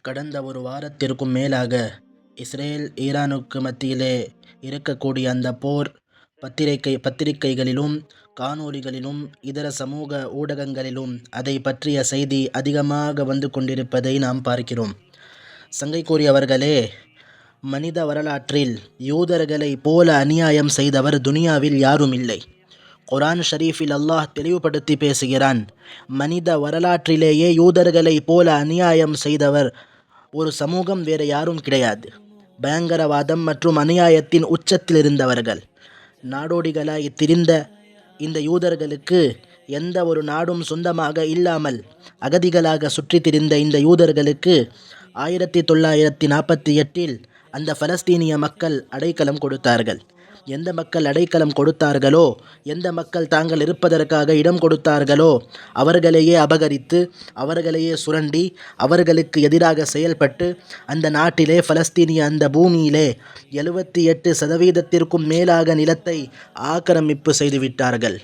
கடந்த ஒரு வாரத்திற்கும் மேலாக இஸ்ரேல் ஈரானுக்கு மத்தியிலே இருக்கக்கூடிய அந்த போர் பத்திரிகை பத்திரிகைகளிலும் காணொளிகளிலும் இதர சமூக ஊடகங்களிலும் அதை பற்றிய செய்தி அதிகமாக வந்து கொண்டிருப்பதை நாம் பார்க்கிறோம். சங்கைக்குரியவர்களே மனித வரலாற்றில் யூதர்களைப் போல அநியாயம் செய்தவர் துனியாவில் யாரும் இல்லை. குரான் ஷரீஃபில் அல்லாஹ் தெளிவுபடுத்தி பேசுகிறான் மனித வரலாற்றிலேயே யூதர்களைப் போல அநியாயம் செய்தவர் ஒரு சமூகம் வேறு யாரும் கிடையாது. பயங்கரவாதம் மற்றும் அநியாயத்தின் உச்சத்தில் இருந்தவர்கள். நாடோடிகளாய் திரிந்த இந்த யூதர்களுக்கு எந்த ஒரு நாடும் சொந்தமாக இல்லாமல் அகதிகளாக சுற்றி திரிந்த இந்த யூதர்களுக்கு ஆயிரத்தி தொள்ளாயிரத்தி நாற்பத்தி எட்டில் அந்த பலஸ்தீனிய மக்கள் அடைக்கலம் கொடுத்தார்கள். எந்த மக்கள் அடைக்கலம் கொடுத்தார்களோ எந்த மக்கள் தாங்கள் இருப்பதற்காக இடம் கொடுத்தார்களோ அவர்களையே அபகரித்து அவர்களையே சுரண்டி அவர்களுக்கு எதிராக செயல்பட்டு அந்த நாட்டிலே பலஸ்தீனிய அந்த பூமியிலே எழுபத்தி எட்டு சதவீதத்திற்கும் மேலாக நிலத்தை ஆக்கிரமிப்பு செய்துவிட்டார்கள்.